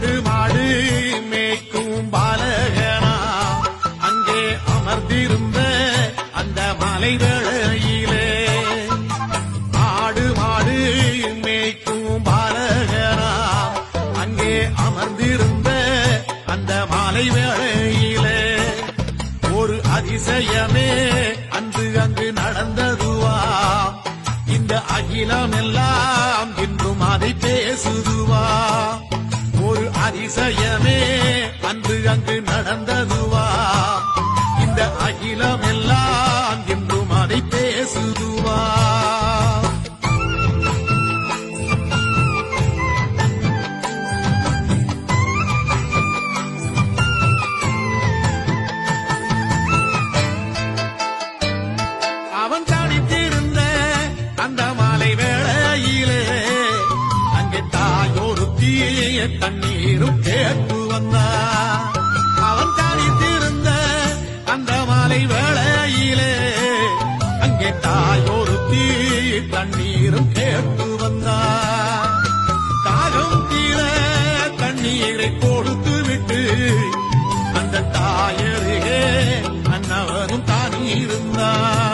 ஆடு மாடு மேய்க்கும் பாலகனா. அங்கே அமர்ந்திருந்த அந்த மலை வேளையிலே. ஆடு மாடு மேய்க்கும் பாலகனா. அங்கே அமர்ந்திருந்த அந்த மாலை வேளையிலே. ஒரு அதிசயமே அன்று அங்கு நடந்ததுவா. இந்த அகிலம் எல்லாம் இன்றும் அதை பேசுதுவா அதிசயமே அன்று அங்கு நடந்ததுவா. இந்த அகிலம் எல்லாம் இன்றும் அதை பேசுதுவா. அவன் தனித்திருந்த அந்த കുപ്പിയിലെ തണ്ണീരും കേട്ടു വന്ന അവൻ തനിത്തിരുന്ന അന്തമാലൈ വേളയിലെ അങ്ങേ തായോറു തീ തണ്ണീരും കേട്ടു വന്ന താകം തീര തണ്ണീரை കൊടുത്തു விட்டு அந்த தாயருகே அன்னவனும் தான் இருந்தான்